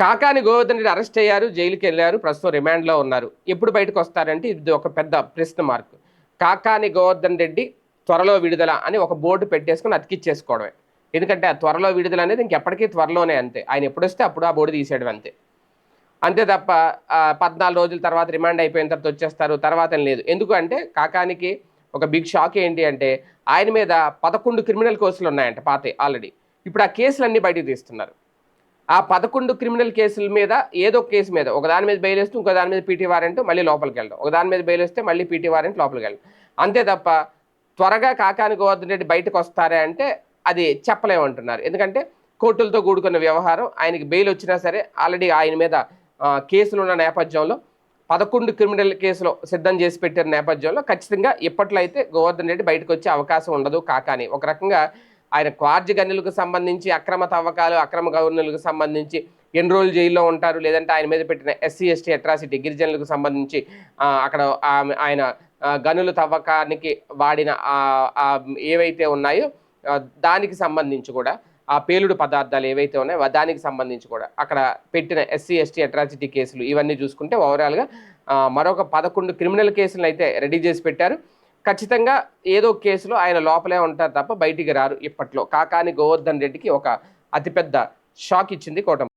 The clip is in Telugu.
కాకాని గోవర్ధన్ రెడ్డి అరెస్ట్ అయ్యారు జైలుకి వెళ్ళారు ప్రస్తుతం రిమాండ్లో ఉన్నారు. ఎప్పుడు బయటకు వస్తారంటే ఇది ఒక పెద్ద ప్రశ్న మార్క్. కాకాని గోవర్ధన్ రెడ్డి త్వరలో విడుదల అని ఒక బోర్డు పెట్టేసుకుని అతికిచ్చేసుకోవడమే. ఎందుకంటే ఆ త్వరలో విడుదల అనేది ఇంకెప్పటికీ త్వరలోనే అంతే. ఆయన ఎప్పుడు వస్తే అప్పుడు ఆ బోర్డు తీసేయడం అంతే. అంతే తప్ప పద్నాలుగు రోజుల తర్వాత రిమాండ్ అయిపోయిన తర్వాత వచ్చేస్తారు తర్వాత లేదు. ఎందుకంటే కాకానికి ఒక బిగ్ షాక్ ఏంటి అంటే ఆయన మీద పదకొండు క్రిమినల్ కేసులు ఉన్నాయంట పాత ఆల్రెడీ. ఇప్పుడు ఆ కేసులన్నీ బయటకు తీస్తున్నారు. ఆ పదకొండు క్రిమినల్ కేసుల మీద ఏదో ఒక కేసు మీద ఒక దాని మీద బెయిల్ వేస్తే ఇంకో దాని మీద పీటీ వారెంట్ మళ్ళీ లోపలికి వెళ్ళడం. ఒక దాని మీద బెయిల్ వేస్తే మళ్ళీ పీటీ వారెంట్ లోపలికి వెళ్ళడం. అంతే తప్ప త్వరగా కాకాని గోవర్ధన్ రెడ్డి బయటకు వస్తారే అంటే అది చెప్పలేమంటున్నారు. ఎందుకంటే కోర్టులతో కూడుకున్న వ్యవహారం ఆయనకి బెయిల్ వచ్చినా సరే ఆల్రెడీ ఆయన మీద కేసులు ఉన్న నేపథ్యంలో పదకొండు క్రిమినల్ కేసులు సిద్ధం చేసి పెట్టిన నేపథ్యంలో ఖచ్చితంగా ఇప్పట్లో అయితే గోవర్ధన్ రెడ్డి బయటకు వచ్చే అవకాశం ఉండదు కాకాని. ఒక రకంగా ఆయన క్వార్జ్ గనులకు సంబంధించి అక్రమ తవ్వకాలు అక్రమ గవర్నర్లకు సంబంధించి ఎన్ని రోజులు జైల్లో ఉంటారు. లేదంటే ఆయన మీద పెట్టిన ఎస్సీ ఎస్టీ అట్రాసిటీ గిరిజనులకు సంబంధించి అక్కడ ఆమె- ఆయన గనులు గనుల తవ్వకానికి వాడిన ఏవైతే ఉన్నాయో దానికి సంబంధించి కూడా ఆ పేలుడు పదార్థాలు ఏవైతే ఉన్నాయో దానికి సంబంధించి కూడా అక్కడ పెట్టిన ఎస్సీ ఎస్టీ అట్రాసిటీ కేసులు ఇవన్నీ చూసుకుంటే ఓవరాల్గా మరొక పదకొండు క్రిమినల్ కేసులు అయితే రెడీ చేసి పెట్టారు. ఖచ్చితంగా ఏదో కేసులో ఆయన లోపలే ఉంటారు తప్ప బయటికి రారు ఇప్పట్లో. కాకాని గోవర్ధన్ రెడ్డికి ఒక అతిపెద్ద షాక్ ఇచ్చింది కోటం